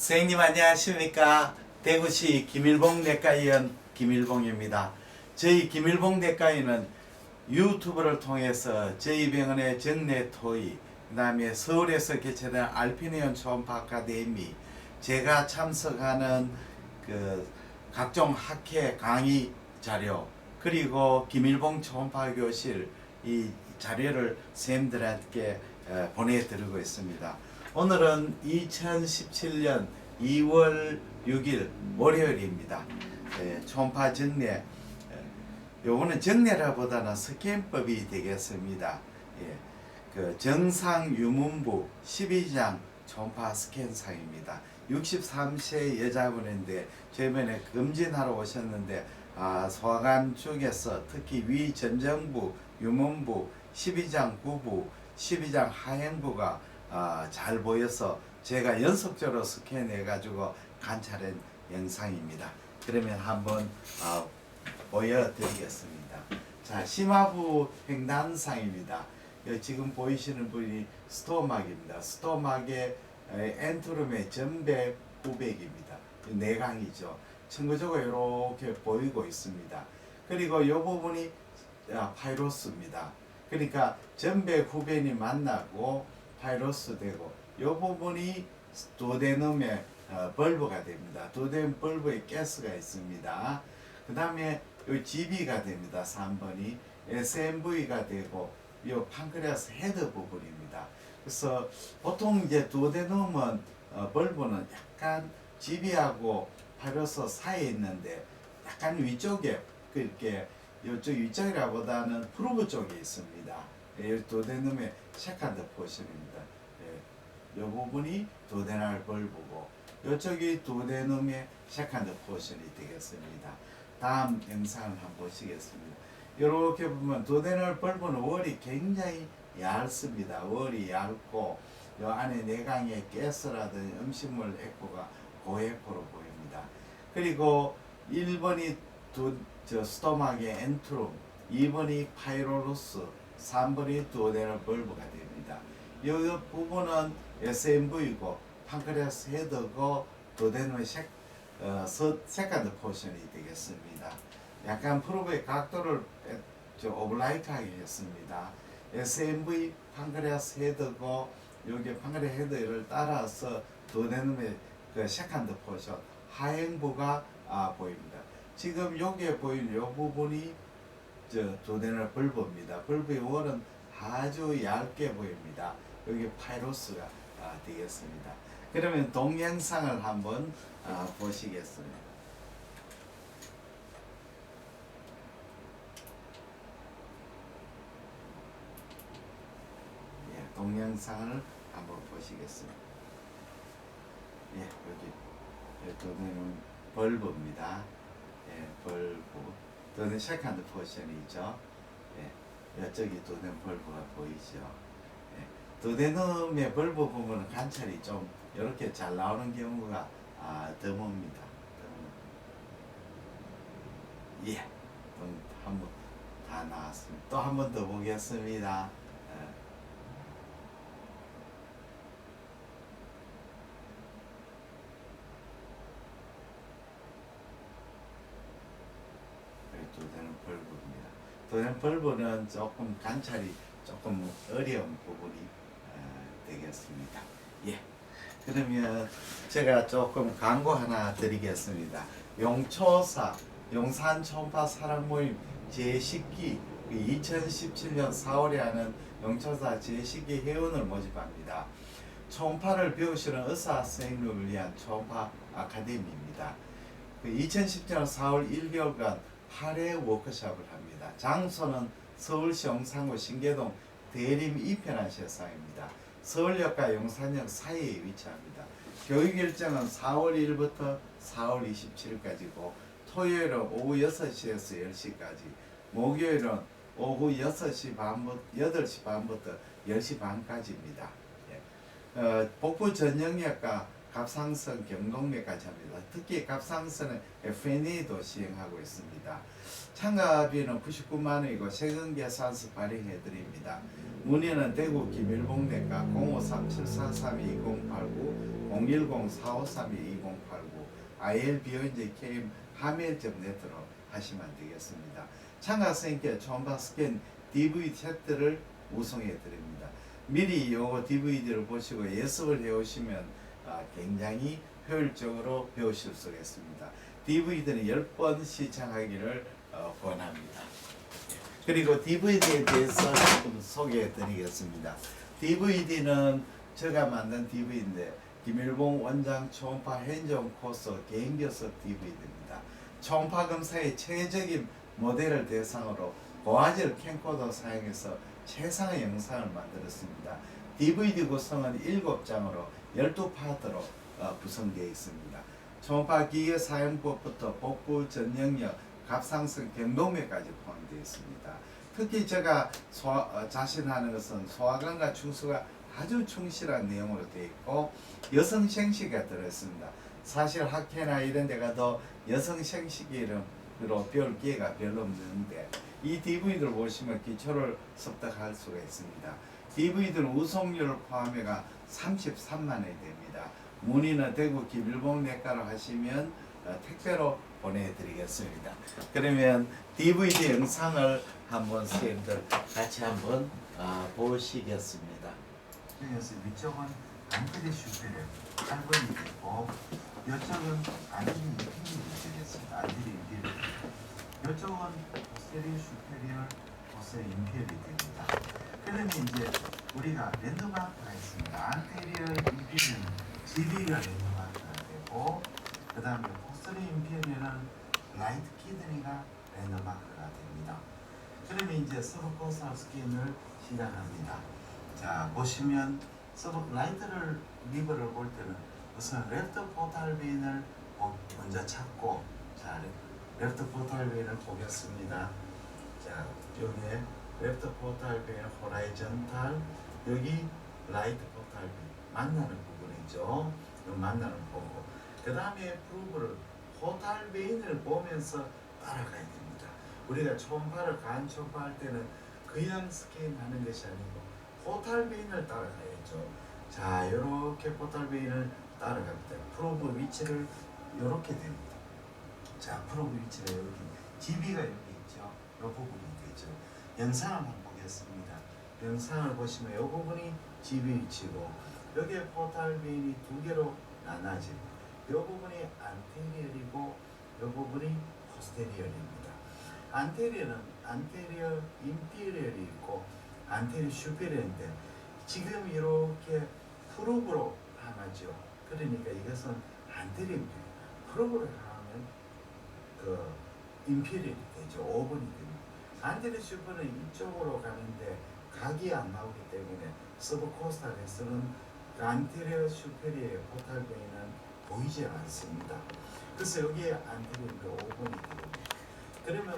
선생님 안녕하십니까 대구시 김일봉 내과의원 김일봉입니다 저희 김일봉 내과의는 유튜브를 통해서 저희 병원의 정례 토의 그 다음에 서울에서 개최된 알피니언 초음파 아카데미 제가 참석하는 그 각종 학회 강의 자료 그리고 김일봉 초음파 교실 이 자료를 선생님들한테 에, 보내드리고 있습니다. 오늘은 2017년 2월 6일 월요일입니다. 예, 초음파 정례 예, 요거는 정례라보다는 스캔법이 되겠습니다. 예, 그 정상 유문부 12장 초음파 스캔상입니다. 63세 여자분인데 저번에 검진하러 오셨는데 아, 소아관 쪽에서 특히 위 전정부, 유문부, 12장 구부, 12장 하행부가 아, 잘 보여서 제가 연속적으로 스캔해 가지고 관찰한 영상입니다. 그러면 한번 아, 보여드리겠습니다. 자, 심화부 횡단상입니다. 여기 지금 보이시는 분이 스토막입니다. 스토막의 에, 엔트룸의 전백 900입니다. 내강이죠. 청구적으로 이렇게 보이고 있습니다. 그리고 이 부분이 아, 파이로스입니다. 그러니까 전백 후변이 만나고 파이로스 되고 이 부분이 도데넘의 어, 벌브가 됩니다. 도데넘 벌브에 가스가 있습니다. 그 다음에 이 GB가 됩니다. 3번이 SMV가 되고 이 판크레아스 헤드 부분입니다. 그래서 보통 이제 도데넘은 어, 벌브는 약간 GB하고 파이로스 사이에 있는데 약간 위쪽에 그렇게 이쪽 위쪽이라보다는 프로브 쪽에 있습니다. 예, 도데넘의 세컨드 포션입니다. 예, 이 부분이 도데날 벌브고 이쪽이 도데넘의 세컨드 포션이 되겠습니다. 다음 영상을 한번 보시겠습니다. 이렇게 보면 도데날 벌브는 월이 굉장히 얇습니다. 월이 얇고 이 안에 내강의 가스라든지 음식물 에코가 고에코로 보입니다. 그리고 1번이 도, 저 스토막의 엔트롬, 2번이 파이로루스, 3번이 두오데널 벌브가 됩니다. 이 부분은 SMV고 판크레아스 헤드고 두오데널 색, 어, 서, 세컨드 포션이 되겠습니다. 약간 프로브의 각도를 오블라이트하게 했습니다. SMV 판크레아스 헤드고 여기 판크레아스 헤드를 따라서 두오데널의 그 세컨드 포션 하행부가 아, 보입니다. 지금 여기에 보이는 이 부분이 저 도데널 벌브입니다. 벌브의 월은 아주 얇게 보입니다. 여기 파이로스가 아, 되겠습니다. 그러면 동영상을 한번 아, 보시겠습니다. 예, 동영상을 한번 보시겠습니다. 예, 여기 도데널 벌브입니다. 예, 벌브. 또는 세컨드 포션이죠. 예, 이쪽이 도덴 벌브가 보이죠. 예, 도덴음의 벌브 부분은 관찰이 좀 이렇게 잘 나오는 경우가 아, 드뭅니다. 드뭅. 예, 한번 다 나왔습니다. 또 한 번 더 보겠습니다. 예. 도대는 벌브입니다. 도대는 벌브는 조금 관찰이 조금 어려운 부분이 어, 되겠습니다. 예. 그러면 제가 조금 광고 하나 드리겠습니다. 용초사 용산 초음파 사랑 모임 제10기 2017년 4월에 하는 용초사 제10기 회원을 모집합니다. 초음파를 배우시는 의사 선생님을 위한 초음파 아카데미입니다. 2017년 4월 1개월간 8회 워크숍을 합니다. 장소는 서울시 용산구 신계동 대림 이편한 세상입니다. 서울역과 용산역 사이에 위치합니다. 교육 일정은 4월 1일부터 4월 27일까지고 토요일은 오후 6시에서 10시까지 목요일은 오후 6시 반부터 8시 반부터 10시 반까지입니다. 예. 어, 복부 전형외과 갑상선 경동맥까지 합니다. 특히 갑상선은 FNA도 시행하고 있습니다. 참가비는 99만 원이고 세금 계산서 발행해 드립니다. 문의는 대구 김일봉내과 0537432089 010-4532-2089 ILBO인지 KM 하멜점네트로 하시면 되겠습니다. 참가 선생님께 전방 스캔 DVD 세트를 우송해 드립니다. 미리 요거 DVD를 보시고 예습을 해 오시면 아, 굉장히 효율적으로 배우실 수 있습니다. DVD는 10번 시청하기를 어, 권합니다. 그리고 DVD에 대해서 조금 소개해 드리겠습니다. DVD는 제가 만든 DVD인데 김일봉 원장 초음파 핸즈온 코스 개인 교습 DVD입니다. 초음파 검사의 체계적인 모델을 대상으로 고화질 캠코더 사용해서 최상의 영상을 만들었습니다. DVD 구성은 7장으로 12파트로 어, 구성되어 있습니다. 초음파 기계 사용법부터 복부 전영역, 갑상선 경동맥까지 포함되어 있습니다. 특히 제가 소화, 어, 자신하는 것은 소화관과 충수가 아주 충실한 내용으로 되어 있고 여성 생식이 들어있습니다. 사실 학회나 이런 데 가도 여성 생식이로 배울 기회가 별로 없는데 이 DVD를 보시면 기초를 습득할 수가 있습니다. DVD는 우송료를 포함해가 33만 원이 됩니다. 문의는 대구 김일봉 내과로 하시면 어, 택배로 보내드리겠습니다. 그러면 DVD 영상을 한번 선생님들 같이 한번 아, 보시겠습니다. 그래서 위쪽은 안테리 슈페리어 8번이 되고 이쪽은 안테리 인피리어이 되겠습니다. 안테리 인피리어 이쪽은 포스테리 슈페리어 포스테리 인피리어이 됩니다. 그러면 이제 우리가 랜드마크가 있습니다. 안테리어 인피리어는 GB가 랜드마크가 되고 그 다음에 포스테리 인피리어는 라이트 키드니가 랜드마크가 됩니다. 그러면 이제 서브코스탈 스캔을 시작합니다. 자 보시면 서브 라이트를 리버를 볼 때는 우선 레프트 포탈 보- 먼저 찾고 자 레- 레프트 포탈 베인을 보겠습니다. 자 여기에 레프트 포탈 베인 호라이전탈 여기 라이트 포탈 베인 만나는 부분이죠. 이 만나는 부분. 그 다음에 프루브를 포탈 베인을 보면서 따라가야 됩니다. 우리가 초음파를 간 초음파할 때는 그냥 스캔하는 것이 아니고 포탈 베인을 따라가야죠. 자, 이렇게 포탈 베인을 따라갑니다. 프로브 위치를 이렇게 됩니다. 자, 프로브 위치가 여기, GB가 여기 있죠. 이 부분이 되죠. 영상을 한번 보겠습니다. 영상을 보시면 이 부분이 GB 위치고 여기에 포탈베인이 두 개로 나눠집니다. 이 부분이 안테리얼이고 이 부분이 포스테리얼입니다. 안테리얼은 안테리어 인피리얼이 있고 안테리어 슈페리얼인데 지금 이렇게 프로브로 하나죠. 그러니까 이것은 안테리어입니다. 프로브를 하면 그 인피리얼이 되죠. 5번이 됩니다. 안테리어 슈퍼는 이쪽으로 가는데 각이 안 나오기 때문에 서브코스탈에서는 그 안테리어 슈페리어의 포탈베이는 보이지 않습니다. 그래서 여기에 안테리어가 5번이 됩니다. 그러면